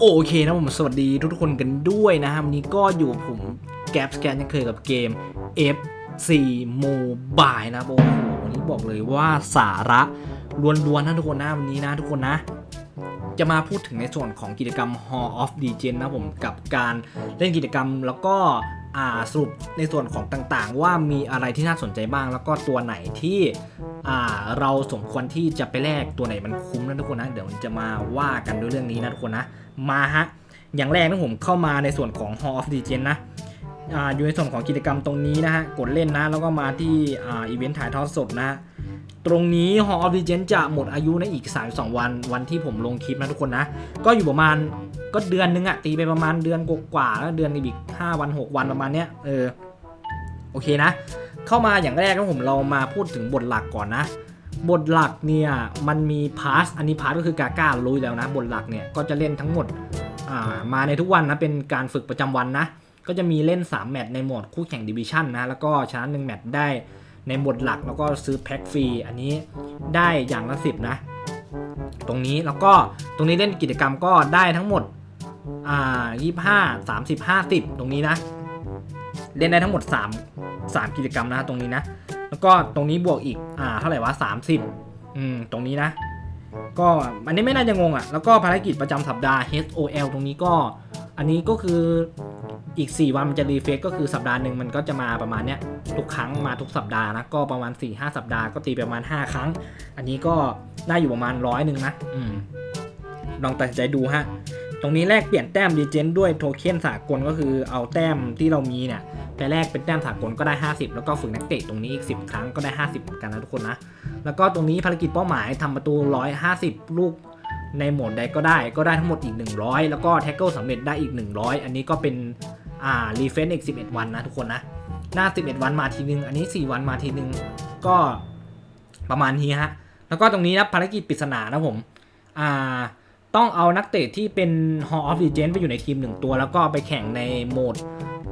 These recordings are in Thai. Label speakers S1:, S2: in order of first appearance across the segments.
S1: โอเคนะผมสวัสดีทุกๆคนกันด้วยนะครับวันนี้ก็อยู่ผมแกปสแกนยังเคยกับเกม FC Mobile นะโอ้โหวันนี้บอกเลยว่าสาระล้วนๆนะทุกคนนะวันนี้นะทุกคนนะ จะมาพูดถึงในส่วนของกิจกรรม Hall of Degen นะผมกับการเล่นกิจกรรมแล้วก็สรุปในส่วนของต่างๆ ว่ามีอะไรที่น่าสนใจบ้าง แล้วก็ตัวไหนที่ อ่าเราสมควรที่จะไปแลกตัวไหนมันคุ้มนะทุกคนนะ เดี๋ยวจะมาว่ากันด้วยเรื่องนี้นะทุกคนนะ มาฮะ อย่างแรกนะผมเข้ามาในส่วนของ Hall of Degen นะอ่าอยู่ในส่วนของกิจกรรมตรงนี้นะฮะ กดเล่นนะ แล้วก็มาที่อ่าอีเวนต์ถ่ายทอดสดนะตรงนี้ Hall of Legends จะหมดอายุในอีก 32 วัน วันที่ผมลงคลิปนะทุกคนนะ ก็อยู่ประมาณก็เดือนนึงอะตีไปประมาณเดือนกว่าแล้วเดือนอีก 5 วัน 6 วันประมาณเนี้ยเออโอเคนะ เข้ามาอย่างแรกนะผมเรามาพูดถึงบทหลักก่อนนะ บทหลักเนี่ยมันมีพาสอันนี้พาสก็คือกาก้ารู้อยู่แล้วนะ บทหลักเนี่ยก็จะเล่นทั้งหมดมาในทุกวันนะเป็นการฝึกประจำวันนะ ก็จะมีเล่น 3 แมตช์ในโหมดคู่แข่งดิวิชั่นนะ แล้วก็ชนะ1แมตช์ได้ในบทหลักแล้วก็ซื้อแพ็คฟรีอันนี้ได้อย่างละสิบนะ ตรงนี้แล้วก็ตรงนี้เล่นกิจกรรมก็ได้ทั้งหมดอ่ายี่ห้าสามสิบห้าสิบตรงนี้นะ เล่นได้ทั้งหมดสามสามกิจกรรมนะตรงนี้นะ แล้วก็ตรงนี้บวกอีกอ่าเท่าไหร่วะสามสิบอืมตรงนี้นะ ก็อันนี้ไม่น่าจะงงอะ่ะแล้วก็ภารกิจประจำสัปดาห์ HOL ตรงนี้ก็ อันนี้ก็คืออีก 4 วันมันจะรีเฟซก็คือสัปดาห์หนึ่งมันก็จะมาประมาณเนี้ยทุกครั้งมาทุกสัปดาห์นะก็ประมาณ 4-5 สัปดาห์ก็ตีประมาณ 5 ครั้ง อันนี้ก็ได้อยู่ประมาณร้อยหนึ่งนะอืมลองตัดใจดูฮะ ตรงนี้แลกเปลี่ยนแต้มดีเจนด้วยโทเค็นสากลก็คือเอาแต้มที่เรามีเนี่ย ไปแลกเป็นแต้มสากลก็ได้ 50 แล้วก็ฝึกนักเตะตรงนี้อีก 10 ครั้งก็ได้ 50 เหมือนกันนะทุกคนนะ แล้วก็ตรงนี้ภารกิจเป้าหมายทำประตู 150 ลูกในโหมดใดก็ได้ก็ได้ทั้งหมดอีก 100 แล้วก็แท็กเกิลสำเร็จได้อีก 100 อันนี้ก็เป็นอ่ารีเฟนอีก 11 วันนะทุกคนนะ หน้า 11 วันมาทีนึง อันนี้ 4 วันมาทีนึง ก็ประมาณนี้ฮะ แล้วก็ตรงนี้นะภารกิจปริศนานะผม อ่า ต้องเอานักเตะที่เป็น Hall of legend ไปอยู่ในทีม 1 ตัว แล้วก็ไปแข่งในโหมด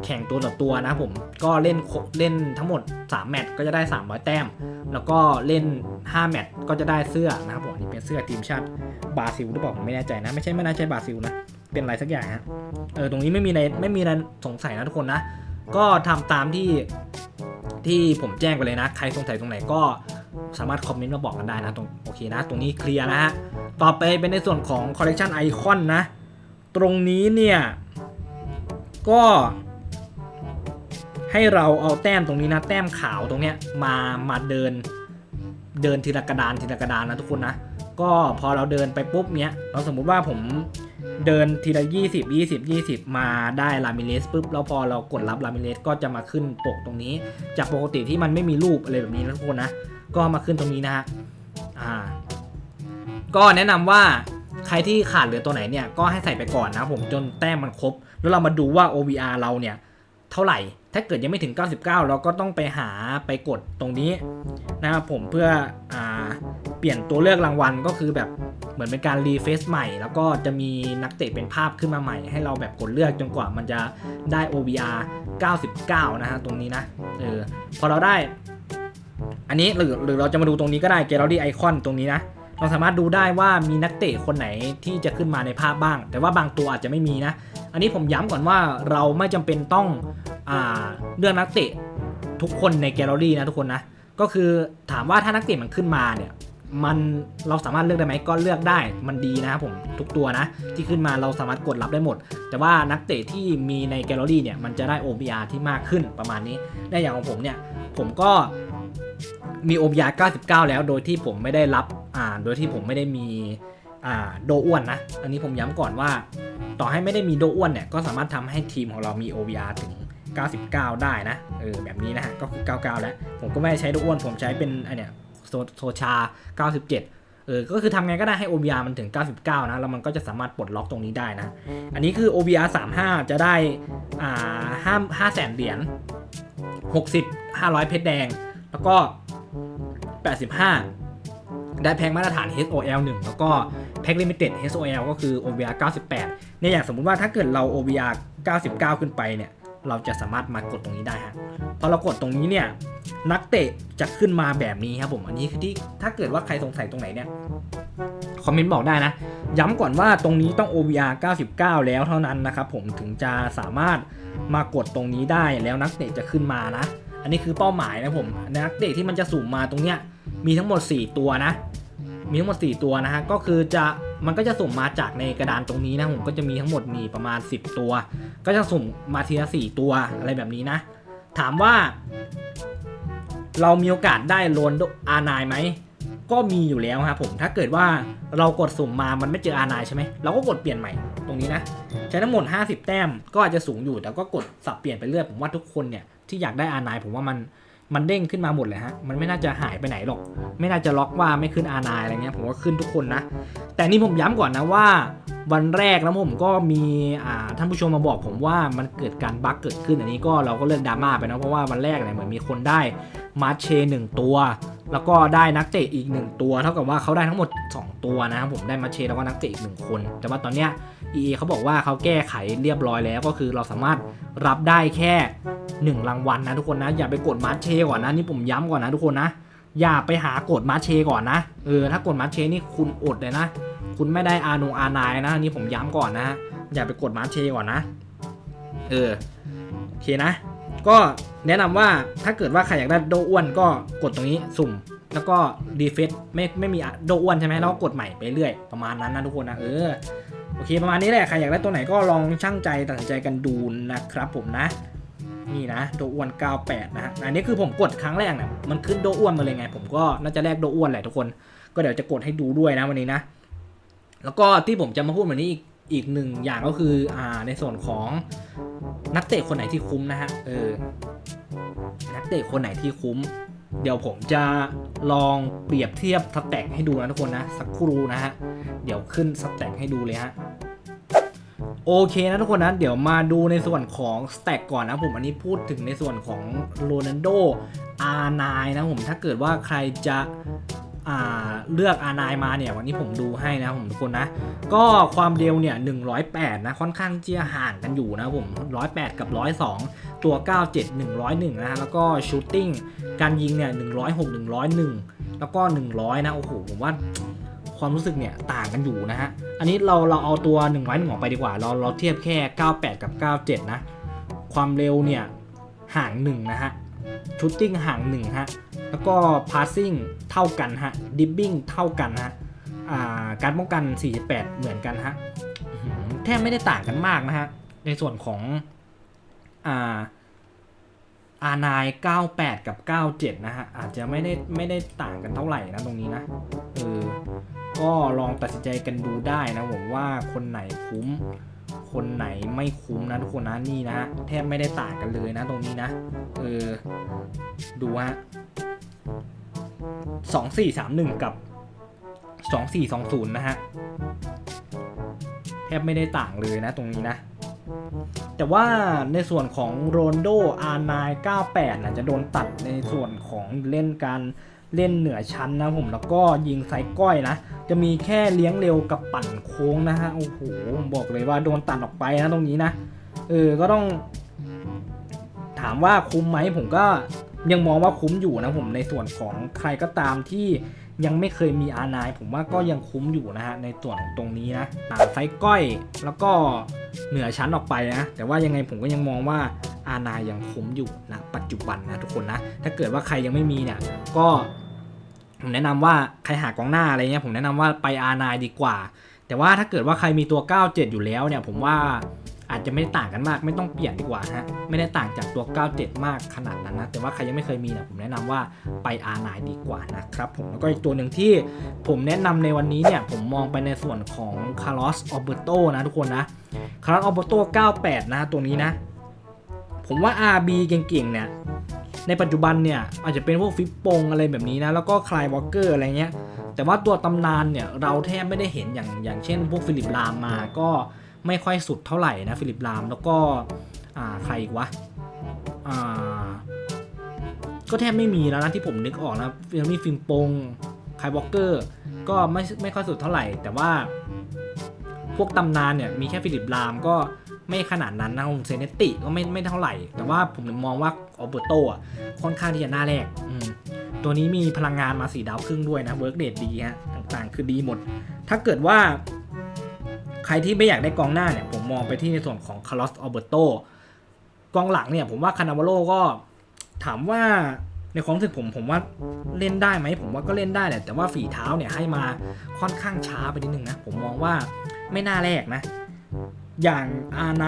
S1: แข่งตัวต่อตัวนะผมก็เล่นเล่นทั้งหมด 3 แมตช์ก็จะได้ 300 แต้ม แล้วก็เล่น 5 แมตช์ก็จะได้เสื้อนะครับผมนนี้เป็นเสื้อทีมชาติบราซิลหรือเปล่าผมไม่แน่ใจนะ ไม่ใช่ไม่น่าใช่บราซิลนะ เป็นอะไรสักอย่างฮะเออตรงนี้ไม่มีอะไม่มีอะไรสงสัยนะทุกคนนะ ก็ทำตามที่ที่ผมแจ้งไปเลยนะ ใครสงสัยตรงไหนก็สามารถคอมเมนต์มาบอกกันได้นะตรงโอเคนะ ตรงนี้เคลียร์นะฮะต่อไปเป็นในส่วนของคอลเลกชันไอคอนนะ ตรงนี้เนี่ยก็ ให้เราเอาแต้มตรงนี้นะแต้มขาวตรงเนี้ยมามาเดินเดินทีละกระดานทีละกระดานนะทุกคนนะก็พอเราเดินไปปุ๊บเนี้ยเราสมมุติว่าผมเดินทีละ 20 20 20 มาได้ลามิเลสปุ๊บแล้วพอเรากดรับลามิเลสก็จะมาขึ้นปกตรงนี้ จากปกติที่มันไม่มีรูปอะไรแบบนี้นะทุกคนนะก็มาขึ้นตรงนี้นะฮะอ่าก็แนะนำว่าใครที่ขาดเหลือตัวไหนเนี่ยก็ให้ใส่ไปก่อนนะผมจนแต้มมันครบ แล้วเรามาดูว่า OVR เราเนี่ยเท่าไหร่ ถ้าเกิดยังไม่ถึง 99 เราก็ต้องไปหาไปกดตรงนี้นะครับผมเพื่ออเปลี่ยนตัวเลือกรางวัลก็คือแบบเหมือนเป็นการรีเฟซใหม่ แล้วก็จะมีนักเตะเป็นภาพขึ้นมาใหม่ ให้เราแบบกดเลือกจนกว่ามันจะได้ OVR 99 นะฮะตรงนี้นะเออพอเราได้ อันนี้หรือหรือเราจะมาดูตรงนี้ก็ได้เกลเลอรี่ไอคอนตรงนี้นะเราสามารถดูได้ว่ามีนักเตะคนไหนที่จะขึ้นมาในภาพบ้าง แต่ว่าบางตัวอาจจะไม่มีนะ อันนี้ผมย้ำก่อนว่าเราไม่จำเป็นต้อง เลือกนักเตะทุกคนในแกลเลอรี่นะทุกคนนะ ก็คือถามว่าถ้านักเตะมันขึ้นมาเนี่ยมันเราสามารถเลือกได้ไหมก็เลือกได้มันดีนะครับผมทุกตัวนะ ที่ขึ้นมาเราสามารถกดรับได้หมด แต่ว่านักเตะที่มีในแกลเลอรี่เนี่ยมันจะได้ OBR ที่มากขึ้นประมาณนี้ได้อย่างของผมเนี่ย ผมก็มี OBR 99 แล้วโดยที่ผมไม่ได้รับอ่าโดยที่ผมไม่ได้มีอ่าโดอ้วนนะ อันนี้ผมย้ำก่อนว่า ต่อให้ไม่ได้มีโดอ้วนเนี่ยก็สามารถทำให้ทีมของเรามี OBR ถึง 99 ได้นะ เออแบบนี้นะฮะ ก็คือ 99 แล้ว ผมก็ไม่ใช้โดอ้วน ผมใช้เป็นไอเนี่ยโซโซชา 97 เออ ก็คือทำไงก็ได้ให้ OBR มันถึง 99 นะ แล้วมันก็จะสามารถปลดล็อกตรงนี้ได้นะ อันนี้คือ OBR 35 จะได้ อ่าห้าห้าแสนเหรียญ 60 500 เพชรแดง แล้วก็ 85ได้แพ็คมาตรฐาน HOL 1 แล้วก็แพ็คลิมิเต็ด HOL ก็คือ OBR 98 เนี่ยอย่างสมมุติว่าถ้าเกิดเรา OBR 99 ขึ้นไปเนี่ย เราจะสามารถมากดตรงนี้ได้ฮะพอเรากดตรงนี้เนี่ยนักเตะจะขึ้นมาแบบนี้ครับผมอันนี้คือที่ถ้าเกิดว่าใครสงสัยตรงไหนเนี่ยคอมเมนต์บอกได้นะ ย้ำก่อนว่าตรงนี้ต้อง OVR 99 แล้วเท่านั้นนะครับผมถึงจะสามารถมากดตรงนี้ได้แล้วนักเตะจะขึ้นมานะ อันนี้คือเป้าหมายนะผมนักเตะที่มันจะสุ่มมาตรงเนี้ยมีทั้งหมด 4 ตัวนะ มีทั้งหมด 4 ตัวนะฮะก็คือจะ มันก็จะสุ่มมาจากในกระดานตรงนี้นะผมก็จะมีทั้งหมดมีประมาณ 10 ตัว ก็จะสุ่มมาทีละ4ตัวอะไรแบบนี้นะ ถามว่า เรามีโอกาสได้โลนอาร์ไนไหมก็มีอยู่แล้วครับผมถ้าเกิดว่าเรากดสุ่มมามันไม่เจออาร์ไนใช่ไหมเราก็กดเปลี่ยนใหม่ตรงนี้นะใช้ทั้งหมด 50 แต้มก็อาจจะสูงอยู่แต่ก็กดสับเปลี่ยนไปเรื่อยผมว่าทุกคนเนี่ยที่อยากได้อาร์ไนผมว่ามัน มันเด้งขึ้นมาหมดเลยฮะ มันไม่น่าจะหายไปไหนหรอก ไม่น่าจะล็อกว่าไม่ขึ้นอาร์ไนอะไรเงี้ย ผมว่าขึ้นทุกคนนะ แต่นี่ผมย้ำก่อนนะว่าวันแรกแล้วผมก็มีท่านผู้ชมมาบอกผมว่ามันเกิดการบั๊กเกิดขึ้นอันนี้ก็เราก็เลิกดราม่าไปนะเพราะว่าวันแรกเนี่ยเหมือนมีคนได้มาเชหนึ่งตัว แล้วก็ได้นักเตะอีกหนึ่งตัว เท่ากับว่าเขาได้ทั้งหมด 2 ตัวนะครับผมได้มาเชแล้วก็นักเตะอีกหนึ่งคน แต่ว่าตอนเนี้ย EA เขาบอกว่าเขาแก้ไขเรียบร้อยแล้วก็คือเราสามารถรับได้แค่ 1 รางวัลนะทุกคนนะอย่าไปกดมาเชก่อนนะนี่ผมย้ำก่อนนะทุกคนนะอย่าไปหากดมาเชก่อนนะเออถ้ากดมาร์ชเชนี่คุณอดเลยนะ คุณไม่ได้อาโนอานายนะนี่ผมย้ำก่อนนะฮะอย่าไปกดมาร์ชเชก่อนนะ เออโอเคนะ ก็แนะนำว่าถ้าเกิดว่าใครอยากได้โดอ้วนก็กดตรงนี้สุ่ม แล้วก็ดีเฟสไม่ไม่มีโดอ้วนใช่ไหมแล้วกกดใหม่ไปเรื่อยประมาณนั้นนะทุกคนนะเออโอเคประมาณนี้แหละใครอยากได้ตัวไหนก็ลองช่างใจตัดสินใจกันดูนะครับผมนะนี่นะโดอ้วน 98 นะฮะอันนี้คือผมกดครั้งแรกเนี่ยมันขึ้นโดอ้วนมาเลยไง ผมก็น่าจะแลกโดอ้วนแหละทุกคน ก็เดี๋ยวจะกดให้ดูด้วยนะวันนี้นะ แล้วก็ที่ผมจะมาพูดวันนี้อีกอีกหนึ่งอย่างก็คืออ่าในส่วนของนักเตะคนไหนที่คุ้มนะฮะเออนักเตะคนไหนที่คุ้ม เดี๋ยวผมจะลองเปรียบเทียบสแต็กให้ดูนะทุกคนนะสักครู่นะฮะเดี๋ยวขึ้นสแต็กให้ดูเลยฮะโอเคนะทุกคนนะเดี๋ยวมาดูในส่วนของสแต็กก่อนนะผมอันนี้พูดถึงในส่วนของโรนัลโด R9 นนะผมถ้าเกิดว่าใครจะ เลือก R9 มาเนี่ยวันนี้ผมดูให้นะผมทุกคนนะ ก็ความเร็วเนี่ย 108 นะค่อนข้างที่จะห่างกันอยู่นะผม 108 กับ 102 ตัว 97 101 นะฮะแล้วก็ชูตติ้งการยิงเนี่ย 106 101 แล้วก็ 100 นะโอ้โหผมว่าความรู้สึกเนี่ยต่างกันอยู่นะฮะ อันนี้เราเราเอาตัว 101 ออกไปดีกว่า เราเราเทียบแค่ 98 กับ 97 นะ ความเร็วเนี่ยห่าง1นะฮะชูตติ้งห่าง1ฮะ แล้วก็พาสซิ่งเท่ากันฮะดิบบิ้งเท่ากันฮะาการป้องกัน 48 เหมือนกันฮะแทบไม่ได้ต่างกันมากนะฮะ ในส่วนของอ่า R9 98 กับ 97 นะฮะ อาจจะไม่ได้ไม่ได้ต่างกันเท่าไหร่นะตรงนี้นะ เออ ก็ลองตัดสินใจกันดูได้นะผมว่าคนไหนคุ้ม คนไหนไม่คุ้มนะทุกคนนะนี่นะฮะแทบไม่ได้ต่างกันเลยนะตรงนี้นะ เออ ดูฮะ สองสี่สามหนึ่งกับ 2420 นะฮะ แทบไม่ได้ต่างเลยนะตรงนี้นะ แต่ว่าในส่วนของโรนโด R9 98นะจะโดนตัดในส่วนของเล่นการเล่นเหนือชั้นนะผมแล้วก็ยิงไซก้อยนะ จะมีแค่เลี้ยงเร็วกับปั่นโค้งนะฮะ โอ้โหบอกเลยว่าโดนตัดออกไปนะตรงนี้นะ เออ ก็ต้อง ถามว่าคุ้มไหมผมก็ ยังมองว่าคุ้มอยู่นะผมในส่วนของใครก็ตามที่ยังไม่เคยมีอาร์ไนผมว่าก็ยังคุ้มอยู่นะฮะในส่วนตรงนี้นะอ่าไฟก้อยแล้วก็เหนือชั้นออกไปนะแต่ว่ายังไงผมก็ยังมองว่าอาร์ไนยังคุ้มอยู่นะปัจจุบันนะทุกคนนะถ้าเกิดว่าใครยังไม่มีเนี่ยก็ผมแนะนำว่าใครหากองหน้าอะไรเงี้ยผมแนะนำว่าไปอาร์ไนดีกว่า แต่ว่าถ้าเกิดว่าใครมีตัว 97 อยู่แล้วเนี่ยผมว่า อาจจะไม่ได้ต่างกันมาก ไม่ต้องเปลี่ยนดีกว่าฮะไม่ได้ต่างจากตัว 97 มากขนาดนั้นนะแต่ว่าใครยังไม่เคยมีเนี่ยผมแนะนำว่าไป R9 ดีกว่านะครับผมแล้วก็อีกตัวหนึ่งที่ผมแนะนำในวันนี้เนี่ยผมมองไปในส่วนของคาร์ลอสออเบโตนะทุกคนนะคาร์ลอสออเบโต98 นะตัวนี้นะ ผมว่า RB เก่งๆเนี่ยในปัจจุบันเนี่ยอาจจะเป็นพวกฟิปปงอะไรแบบนี้นะแล้วก็คลายวอลเกอร์อะไรเงี้ยแต่ว่าตัวตำนานเนี่ยเราแทบไม่ได้เห็นอย่างอย่างเช่น พวกฟิลิปลามมาก็ ไม่ค่อยสุดเท่าไหร่นะฟิลิปลามแล้วก็ใครอีกวะก็แทบไม่มีแล้วนะที่ผมนึกออกนะยังมีฟิล์มปงไคลวอลเกอร์ก็ไม่ไม่ค่อยสุดเท่าไหร่ แต่ว่า พวกตำนานเนี่ยมีแค่ฟิลิปลามก็ไม่ขนาดนั้นนะเซเนติก็ไม่ไม่เท่าไหร่ แต่ว่าผมมองว่าออเบอร์โตอะค่อนข้างที่จะหน้าแรกตัวนี้มีพลังงานมาสีดาวครึ่งด้วยนะเวิร์กเดทดีฮะต่างๆ คือดีหมด ถ้าเกิดว่า ใครที่ไม่อยากได้กองหน้าเนี่ยผมมองไปที่ในส่วนของคาร์ลอสอัลเบอร์โตกองหลังเนี่ยผมว่าคานาวาโลก็ถามว่าในความรู้สึกผมผมว่าเล่นได้ไหมผมว่าก็เล่นได้แหละแต่ว่าฝีเท้าเนี่ยให้มาค่อนข้างช้าไปนิดนึงนะผมมองว่าไม่น่าแรกนะ อย่างอาร์ไน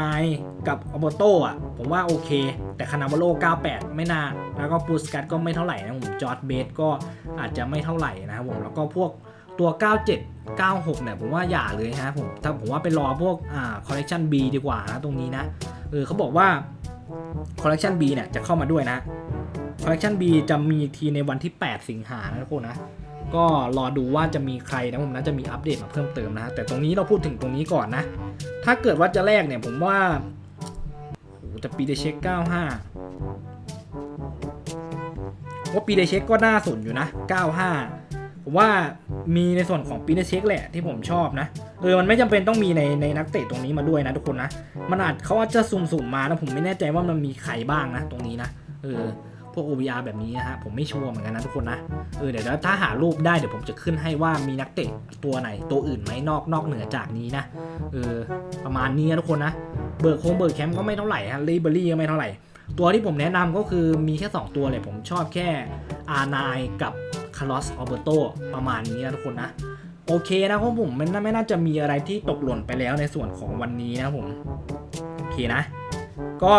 S1: กับอ b โตอะผมว่าโอเค แต่คานาวาโล98 ไม่น่า แล้วก็ปูสกัตก็ไม่เท่าไหร่นะผมจอร์ดเบสก็อาจจะไม่เท่าไหร่นะครับผมแล้วก็พวก ตัว 97 96 เนี่ยผมว่าอย่าเลยนะผมถ้าผมว่าไปรอพวกอ่าคอลเลกชัน B ดีกว่านะตรงนี้นะเออเขาบอกว่าคอลเลกชัน B เนี่ยจะเข้ามาด้วยนะคอลเลกชัน B จะมีทีในวันที่ 8 สิงหานะทุกคนนะก็รอดูว่าจะมีใครนะผมน่าจะมีอัปเดตมาเพิ่มเติมนะแต่ตรงนี้เราพูดถึงตรงนี้ก่อนนะ ถ้าเกิดว่าจะแลกเนี่ยผมว่าโหแต่ปีเดเช็ค 95 ว่าปีเดเช็คก็น่าสนอยู่นะ 95 ผมว่ามีในส่วนของปีเดเช็คแหละที่ผมชอบนะเออมันไม่จำเป็นต้องมีในในนักเตะตรงนี้มาด้วยนะทุกคนนะ มันอาจเขาอาจจะสุ่มๆมานะผมไม่แน่ใจว่ามันมีใครบ้างนะตรงนี้นะเออพวก OVR แบบนี้นะฮะผมไม่ชัวร์เหมือนกันนะทุกคนนะเออเดี๋ยวถ้าหารูปได้เดี๋ยวผมจะขึ้นให้ว่ามีนักเตะตัวไหนตัวอื่นไหมนอกนอกเหนือจากนี้นะเออประมาณนี้นะทุกคนนะเบิร์กโฮมเบิร์กแคมป์ก็ไม่เท่าไหร่ฮะลีเบอรี่ก็ไม่เท่าไหร่ ตัวที่ผมแนะนำก็คือมีแค่ 2 ตัวเลยผมชอบแค่อาร์ไนกับ คาร์ลอสออเบโตประมาณนี้นะทุกคนนะ โอเคนะครับผมมันไม่น่าจะมีอะไรที่ตกหล่นไปแล้วในส่วนของวันนี้นะผมโอเคนะ ก็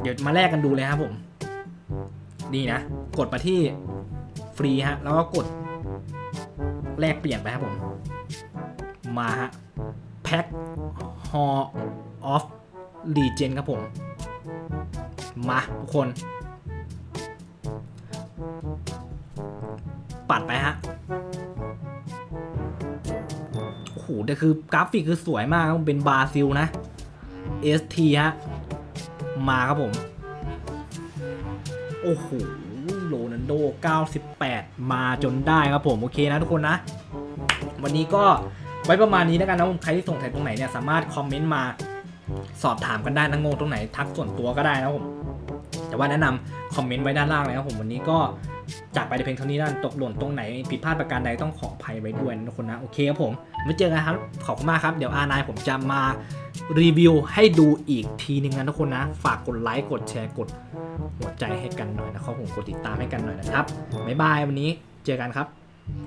S1: เดี๋ยวมาแลกกันดูเลยครับผมนี่นะ กดไปที่ฟรีฮะ แล้วก็กดแลกเปลี่ยนไปครับผม มาฮะแพ็คฮอออฟลีเจนครับผม มาทุกคน ดไปฮะโอ้โหแต่คือกราฟิกคือสวยมากครับเป็นบราซิลนะ ST ฮะ มาครับผม โอ้โหโรนันโด 98 มาจนได้ครับผม โอเคนะทุกคนนะ วันนี้ก็ไว้ประมาณนี้แล้วกันนะผมใครที่สงสัยตรงไหนเนี่ย สามารถคอมเมนต์มาสอบถามกันได้นะงงตรงไหนทักส่วนตัวก็ได้นะผม แต่ว่าแนะนำคอมเมนต์ไว้ด้านล่างเลยครับผมวันนี้ก็ จากไปในเพลงเท่านี้นั่นตกหล่นตรงไหนผิดพลาดประการใดต้องขออภัยไว้ด้วยนะทุกคนนะโอเคครับผมไม่เจอกันครับขอบคุณมากครับเดี๋ยวอานายผมจะมารีวิวให้ดูอีกทีนึงนะทุกคนนะ ฝากกดไลค์กดแชร์กดหัวใจให้กันหน่อยนะครับผมกดติดตามให้กันหน่อยนะครับบ๊ายบายวันนี้เจอกันครับ